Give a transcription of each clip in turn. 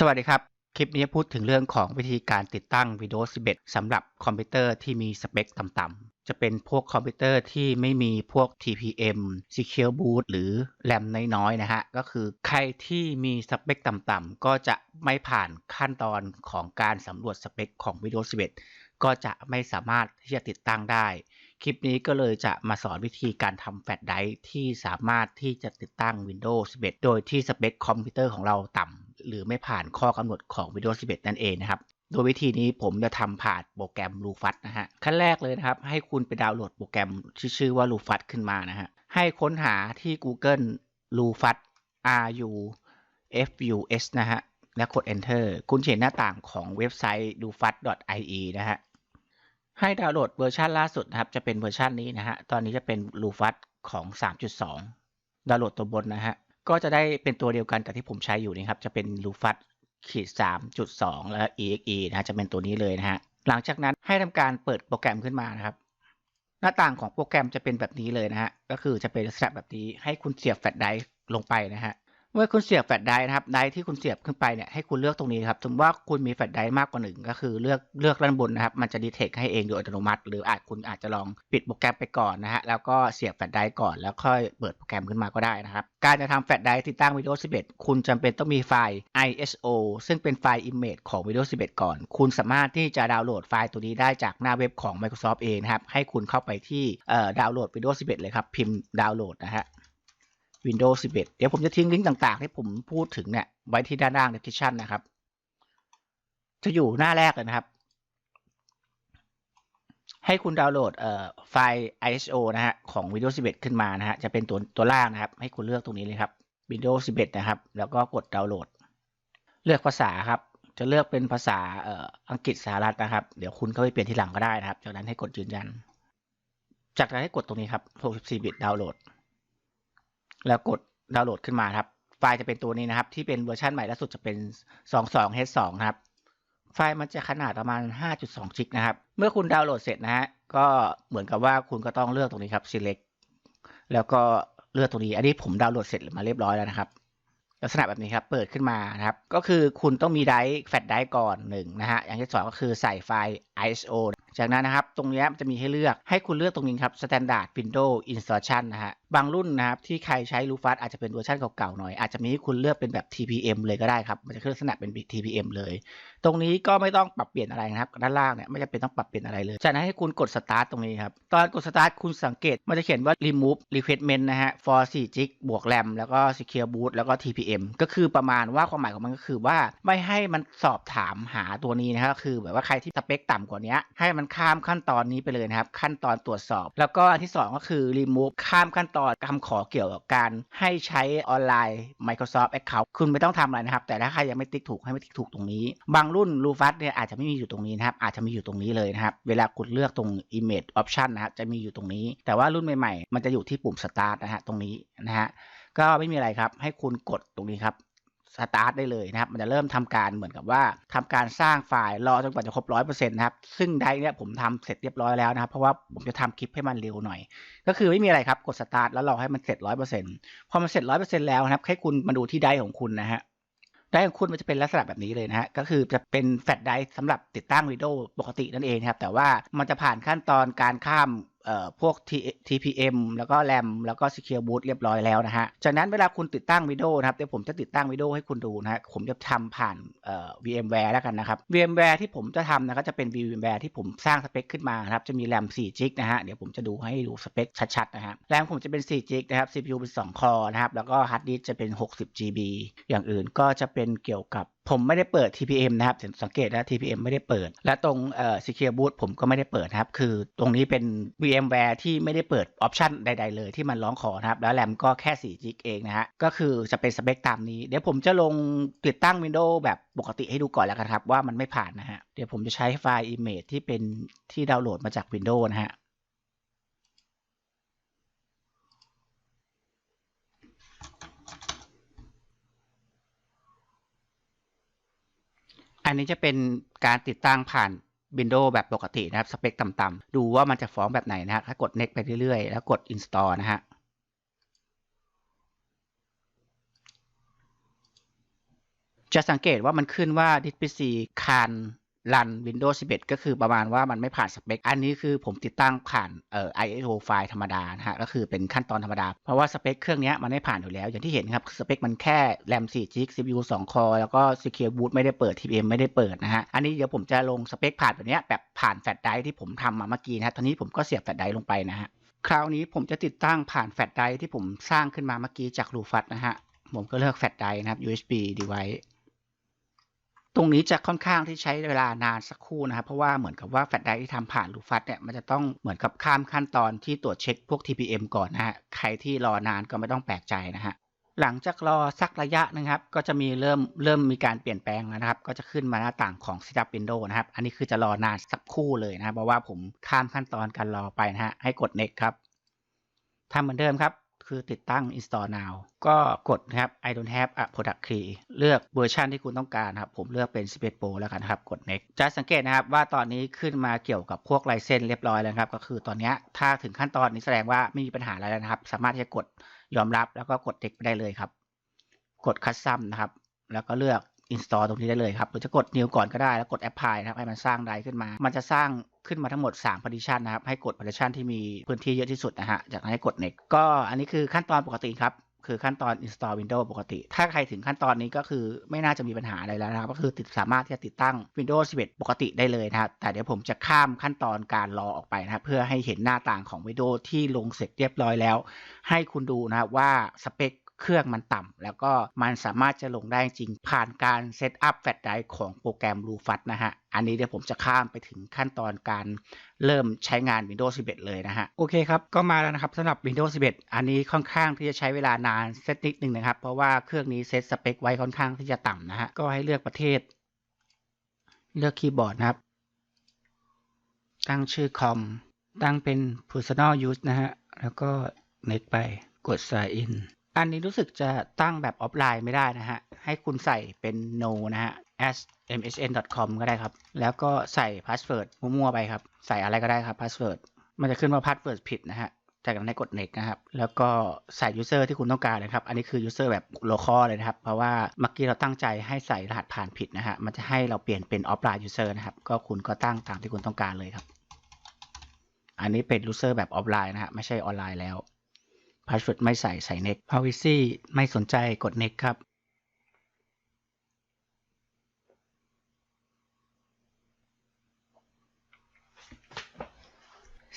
สวัสดีครับ คลิปนี้พูดถึงเรื่องของวิธีการติดตั้ง Windows 11สำหรับคอมพิวเตอร์ที่มีสเปคต่ำๆ จะเป็นพวกคอมพิวเตอร์ที่ไม่มีพวก TPM Secure Boot หรือแรมน้อยๆ นะฮะ ก็คือใครที่มีสเปคต่ำๆ ก็จะไม่ผ่านขั้นตอนของการสำรวจสเปคของ Windows 11 ก็จะไม่สามารถที่จะติดตั้งได้ คลิปนี้ก็เลยจะมาสอนวิธีการทำแฟลชไดร์ที่สามารถที่จะติดตั้ง Windows 11 โดยที่สเปคคอมพิวเตอร์ของเราต่ำ หรือไม่ผ่านข้อกำหนดของ Windows 11 นั่นเองนะครับ โดยวิธีนี้ผมจะทำผ่านโปรแกรม Rufus นะฮะ ขั้นแรกเลยนะครับ ให้คุณไปดาวน์โหลดโปรแกรมที่ชื่อว่า Rufus ขึ้นมานะฮะ ให้ค้นหาที่ Google Rufus R U F U S นะฮะ แล้วกด Enter คุณเห็นหน้าต่างของเว็บไซต์ rufus.ie นะฮะ ให้ดาวน์โหลดเวอร์ชันล่าสุดนะครับ จะเป็นเวอร์ชันนี้นะฮะ ตอนนี้จะเป็น Rufus ของ 3.2 ดาวน์โหลดตัวบนนะฮะ ก็จะได้เป็นตัวเดียวกันกับที่ผมใช้อยู่นี่ครับ จะเป็นลูฟัสขีดสามจุดสองแล้ว exe นะจะเป็นตัวนี้เลยนะฮะหลังจากนั้นให้ทำการเปิดโปรแกรมขึ้นมานะครับ หน้าต่างของโปรแกรมจะเป็นแบบนี้เลยนะฮะก็คือจะเป็นลักษณะแบบนี้ให้คุณเสียบแฟลชไดรฟ์ลงไปนะฮะ เมื่อคุณเสียบแฟลชไดร์นะครับไดร์ที่คุณเสียบขึ้นไปเนี่ยให้คุณเลือกตรงนี้ครับสมมติว่าคุณมีแฟลชไดร์มากกว่าหนึ่งก็คือเลือกเลือกด้านบนนะครับ มันจะดีเทคให้เองโดยอัตโนมัติ หรืออาจคุณอาจจะลองปิดโปรแกรมไปก่อนนะฮะแล้วก็เสียบแฟลชไดร์ก่อนแล้วค่อยเปิดโปรแกรมขึ้นมาก็ได้นะครับ การจะทำแฟลชไดร์ติดตั้ง Windows 11 คุณจำเป็นต้องมีไฟล์ ISO ซึ่งเป็นไฟล์ image ของ Windows 11 ก่อน คุณสามารถที่จะดาวน์โหลดไฟล์ตัวนี้ได้จากหน้าเว็บของ Microsoft เองนะครับให้คุณเข้าไปที่ดาวน์โหลด Windows 11 เลยครับพิมพ์ดาวน์โหลดนะฮะ Windows 11 เดี๋ยวผมจะทิ้งลิงก์ต่างๆ ที่ผมพูดถึงเนี่ยไว้ที่ด้านล่าง description นะครับ จะอยู่หน้าแรกเลยนะครับ ให้คุณดาวน์โหลดไฟล์ ISO นะฮะของ Windows 11 ขึ้นมานะฮะจะเป็นตัวตัวล่างนะครับ ให้คุณเลือกตรงนี้เลยครับ Windows 11 นะครับ แล้วก็กดดาวน์โหลด เลือกภาษาครับ จะเลือกเป็นภาษาอังกฤษสหรัฐนะครับ เดี๋ยวคุณเข้าไปเปลี่ยนที่หลังก็ได้นะครับ จากนั้นให้กดยืนยัน จากนั้นให้กดตรงนี้ครับ64บิตดาวน์โหลด แล้วกดดาวน์โหลดขึ้นมาครับ ไฟล์จะเป็นตัวนี้นะครับ ที่เป็นเวอร์ชันใหม่ล่าสุดจะเป็น 22H2 นะครับไฟล์มันจะขนาดประมาณ 5.2 จิกนะครับ เมื่อคุณดาวน์โหลดเสร็จนะฮะ ก็เหมือนกับว่าคุณก็ต้องเลือกตรงนี้ครับ select แล้วก็เลือกตรงนี้ อันนี้ผมดาวน์โหลดเสร็จมาเรียบร้อยแล้วนะครับ ลักษณะแบบนี้ครับ เปิดขึ้นมานะครับ ก็คือคุณต้องมีไดร์แฟลชไดร์ก่อนหนึ่งนะฮะ อย่างที่สองก็คือใส่ไฟล์ ISO จากนั้นนะครับ ตรงนี้จะมีให้เลือกให้คุณเลือกตรงนี้ครับ Standard Windows Installation นะฮะบางรุ่นนะครับที่ใครใช้ Rufus อาจจะเป็นเวอร์ชันเก่าๆหน่อยอาจจะมีให้คุณเลือกเป็นแบบ TPM เลยก็ได้ครับมันจะขึ้นลักษณะเป็น TPM เลย ตรงนี้ก็ไม่ต้องปรับเปลี่ยนอะไรนะครับด้านล่างเนี่ยไม่จำเป็นต้องปรับเปลี่ยนอะไรเลยจากนั้นให้คุณกด Start ตรงนี้ครับตอนกด Start คุณสังเกตมันจะเขียนว่า Remove Requirement นะฮะ for 4 g บวก RAM แล้วก็ Secure Boot แล้วก็ TPM ก็คือประมาณว่าความหมายของมันก็คือว่าไม่ให้มันสอบถามหาตัวนี้นะครับคือแบบว่าใครที่สเปคต่ำกว่านี้ให้มันข้ามขั้นตอนนี้ไปเลยนะครับขั้นตอนตรวจสอบ แล้วก็อันที่ 2 ก็คือ remove ข้ามขั้นตอนคำขอเกี่ยวกับการให้ใช้ออนไลน์ Microsoft Account คุณไม่ต้องทำอะไรนะครับแต่ถ้าใครยังไม่ติ๊กถูกให้ไม่ติ๊กถูกตรงนี้บางรุ่น Rufus เนี่ยอาจจะไม่มีอยู่ตรงนี้นะครับ อาจจะมีอยู่ตรงนี้เลยนะครับ เวลาคุณเลือกตรง image option นะครับจะมีอยู่ตรงนี้ แต่ว่ารุ่นใหม่ๆ มันจะอยู่ที่ปุ่ม start นะฮะตรงนี้นะฮะก็ไม่มีอะไรครับ ให้คุณกดตรงนี้ครับสตาร์ทได้เลยนะครับ มันจะเริ่มทำการเหมือนกับว่าทำการสร้างไฟล์รอจนกว่าจะครบร้อยเปอร์เซ็นต์นะครับ ซึ่งได้เนี่ยผมทำเสร็จเรียบร้อยแล้วนะครับ เพราะว่าผมจะทำคลิปให้มันเร็วหน่อย ก็คือไม่มีอะไรครับ กดสตาร์ทแล้วรอให้มันเสร็จร้อยเปอร์เซ็นต์พอมันเสร็จร้อยเปอร์เซ็นต์แล้วนะครับ ให้คุณมาดูที่ไดของคุณนะฮะ ไดของคุณมันจะเป็นลักษณะแบบนี้เลยนะฮะก็คือจะเป็นแฟลชไดร์สำหรับติดตั้งวิดีโอปกตินั่นเองครับแต่ว่ามันจะผ่านขั้นตอนการข้าม พวก TPM แล้วก็ RAM แล้วก็ Secure Boot เรียบร้อยแล้วนะฮะ จากนั้นเวลาคุณติดตั้งวิดีโอนะครับ เดี๋ยวผมจะติดตั้งวิดีโอให้คุณดูนะฮะ ผมจะทำผ่านเอ่อ VMware แล้วกันนะครับ VMware ที่ผมจะทำนะก็จะเป็น VMware ที่ผมสร้างสเปคขึ้นมานะครับ จะมี RAM 4 g ิกนะฮะ เดี๋ยวผมจะดูให้ดูสเปคชัดๆนะฮะ RAM ผมจะเป็น4 g ิกนะครับ CPU เป็น 2 คอนะครับ แล้วก็ฮาร์ดดิสจะเป็น 60 GB อย่างอื่นก็จะเป็นเกี่ยวกับ ผมไม่ได้เปิด TPM นะครับสังเกตนะ TPM ไม่ได้เปิด และตรงเอ่อ Secure Boot ผมก็ไม่ได้เปิดนะครับ คือตรงนี้เป็น VMware ที่ไม่ได้เปิดออปชันใด ๆ เลยที่มันร้องขอนะครับ แล้วแรมก็แค่4 g ิกเองนะฮะก็คือจะเป็นสเปคตามนี้ เดี๋ยวผมจะลงติดตั้ง Windows แบบปกติให้ดูก่อนแล้วกันครับ ว่ามันไม่ผ่านนะฮะเดี๋ยวผมจะใช้ไฟล์ image ที่เป็นที่ดาวน์โหลดมาจาก Windows นะฮะ อันนี้จะเป็นการติดตั้งผ่าน Windows แบบปกตินะครับสเปคต่ำๆดูว่ามันจะฟ้องแบบไหนนะฮะถ้ากด next ไปเรื่อยๆ แล้วกด install นะฮะจะสังเกตว่ามันขึ้นว่า DPC คาน รัน Windows 11 ก็คือประมาณว่ามันไม่ผ่านสเปค อันนี้คือผมติดตั้งผ่านเอ่อ ISO ไฟล์ธรรมดานะฮะ ก็คือเป็นขั้นตอนธรรมดา เพราะว่าสเปคเครื่องนี้มันไม่ผ่านอยู่แล้ว อย่างที่เห็นครับ สเปคมันแค่ RAM 4 GB CPU 2 core แล้วก็ Secure Boot ไม่ได้เปิด TPM ไม่ได้เปิดนะฮะ อันนี้เดี๋ยวผมจะลงสเปคผ่านแบบนี้แบบผ่านแฟลชไดร์ที่ผมทำมาเมื่อกี้นะฮะตอนนี้ผมก็เสียบแฟลชไดร์ลงไปนะฮะ คราวนี้ผมจะติดตั้งผ่านแฟลชไดร์ที่ผมสร้างขึ้นมาเมื่อกี้จากรูฟัตนะฮะ ผมก็เลือกแฟลชไดร์นะครับ USB device ตรงนี้จะค่อนข้างที่ใช้เวลานานสักครู่นะครับ เพราะว่าเหมือนกับว่าแฟลชไดรฟ์ที่ทำผ่านลูฟัสเนี่ยมันจะต้องเหมือนกับข้ามขั้นตอนที่ตรวจเช็คพวก TPM ก่อนนะฮะใครที่รอนานก็ไม่ต้องแปลกใจนะฮะหลังจากรอสักระยะนะครับ ก็จะมีเริ่มเริ่มมีการเปลี่ยนแปลงแล้วนะครับ ก็จะขึ้นมาหน้าต่างของ Setup Window นะครับ อันนี้คือจะรอนานสักครู่เลยนะเพราะว่าผมข้ามขั้นตอนการรอไปนะฮะให้กด next ครับทำเหมือนเดิมครับ คือติดตั้ง install now ก็กดนะครับ I don't have a product key เลือกเวอร์ชันที่คุณต้องการครับ ผมเลือกเป็น 11 Pro แล้วกันครับ กด next จะสังเกตนะครับว่าตอนนี้ขึ้นมาเกี่ยวกับพวกลายเส้นเรียบร้อยแล้วครับ ก็คือตอนนี้ถ้าถึงขั้นตอนนี้แสดงว่าไม่มีปัญหาอะไรแล้วนะครับ สามารถที่จะกดยอมรับแล้วก็กด next ไปได้เลยครับ กด custom นะครับ แล้วก็เลือก install ตรงนี้ได้เลยครับหรือจะกด new ก่อนก็ได้แล้วกด apply นะครับให้มันสร้างไดรฟ์ขึ้นมา มันจะสร้างขึ้นมาทั้งหมด 3 partition นะครับ ให้กด partition ที่มีพื้นที่เยอะที่สุดนะฮะ จากนั้นให้กด next ก็อันนี้คือขั้นตอนปกติครับ คือขั้นตอน install Windows ปกติ ถ้าใครถึงขั้นตอนนี้ก็คือไม่น่าจะมีปัญหาอะไรแล้วนะครับ ก็คือติดสามารถที่จะติดตั้ง Windows 11 ปกติได้เลยนะครับ แต่เดี๋ยวผมจะข้ามขั้นตอนการรอออกไปนะครับ เพื่อให้เห็นหน้าต่างของ Windows ที่ลงเสร็จเรียบร้อยแล้ว ให้คุณดูนะครับว่าสเปค เครื่องมันต่ำแล้วก็มันสามารถจะลงได้จริงผ่านการเซตอัพแฟลชไดร์ของโปรแกรม r u f a t นะฮะ อันนี้เดี๋ยวผมจะข้ามไปถึงขั้นตอนการเริ่มใช้งาน Windows 11 เลยนะฮะ โอเคครับ ก็มาแล้วนะครับสำหรับ Windows 11 อันนี้ค่อนข้างที่จะใช้เวลานานเซตนิดหนึ่งนะครับ เพราะว่าเครื่องนี้เซตสเปคไว้ค่อนข้างที่จะต่ำนะฮะ ก็ให้เลือกประเทศ เลือกคีย์บอร์ดนะครับ ตั้งชื่อคอม ตั้งเป็น personal use นะฮะ แล้วก็ next ไป กด sign in อันนี้รู้สึกจะตั้งแบบออฟไลน์ไม่ได้นะฮะ ให้คุณใส่เป็น no นะฮะ as msn.com ก็ได้ครับ แล้วก็ใส่พาสเวิร์ดมั่วๆไปครับ ใส่อะไรก็ได้ครับพาสเวิร์ดมันจะขึ้นว่าพาสเวิร์ดผิดนะฮะ จากนั้นให้กด next นะครับ แล้วก็ใส่ user ที่คุณต้องการเลยครับ อันนี้คือ user แบบ local เลยนะครับ เพราะว่าเมื่อกี้เราตั้งใจให้ใส่รหัสผ่านผิดนะฮะ มันจะให้เราเปลี่ยนเป็น offline user นะครับ ก็คุณก็ตั้งตามที่คุณต้องการเลยครับ อันนี้เป็น user แบบ offline นะฮะ ไม่ใช่ออนไลน์แล้ว พาสเวิร์ดไม่ใส่ใส่ next privacy ไม่สนใจกด next ครับ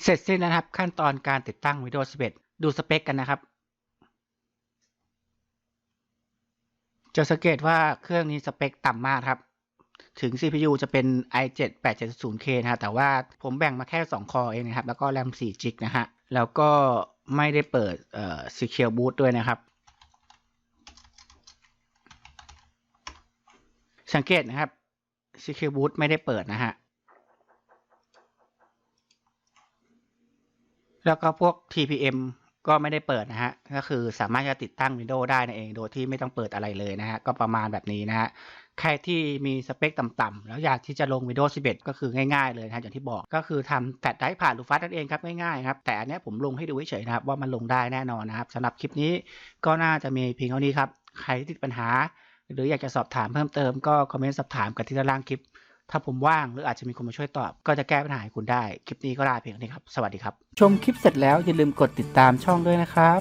เสร็จสิ้นแล้วนะครับขั้นตอนการติดตั้ง Windows 11 ดูสเปคกันนะครับ จะสังเกตว่าเครื่องนี้สเปคต่ำมากครับ ถึง CPU จะเป็น i7 870K นะฮะแต่ว่าผมแบ่งมาแค่ 2 คอเองนะครับ แล้วก็ RAM 4 g b นะฮะแล้วก็ ไม่ได้เปิดเอ่อ Secure Boot ด้วยนะครับ สังเกตนะครับ Secure Boot ไม่ได้เปิดนะฮะแล้วก็พวก TPM ก็ไม่ได้เปิดนะฮะ ก็คือสามารถจะติดตั้ง Windows ได้นั่นเอง โดยที่ไม่ต้องเปิดอะไรเลยนะฮะ ก็ประมาณแบบนี้นะฮะ ใครที่มีสเปคต่ำๆแล้วอยากที่จะลง Windows 11 ก็คือง่ายๆเลยนะอย่างที่บอกก็คือทำแฟลชไดรฟ์ผ่านลูฟัสนั่นเองครับง่ายๆครับแต่อันนี้ผมลงให้ดูเฉยๆนะครับว่ามันลงได้แน่นอนนะครับสำหรับคลิปนี้ก็น่าจะมีเพียงเท่านี้ครับใครที่ติดปัญหา หรืออยากจะสอบถามเพิ่มเติมก็คอมเมนต์สอบถามกันที่ด้านล่างคลิป ถ้าผมว่างหรืออาจจะมีคนมาช่วยตอบ ก็จะแก้ปัญหาให้คุณได้ คลิปนี้ก็ลาเพียงเท่านี้ครับสวัสดีครับชมคลิปเสร็จแล้วอย่าลืมกดติดตามช่องด้วยนะครับ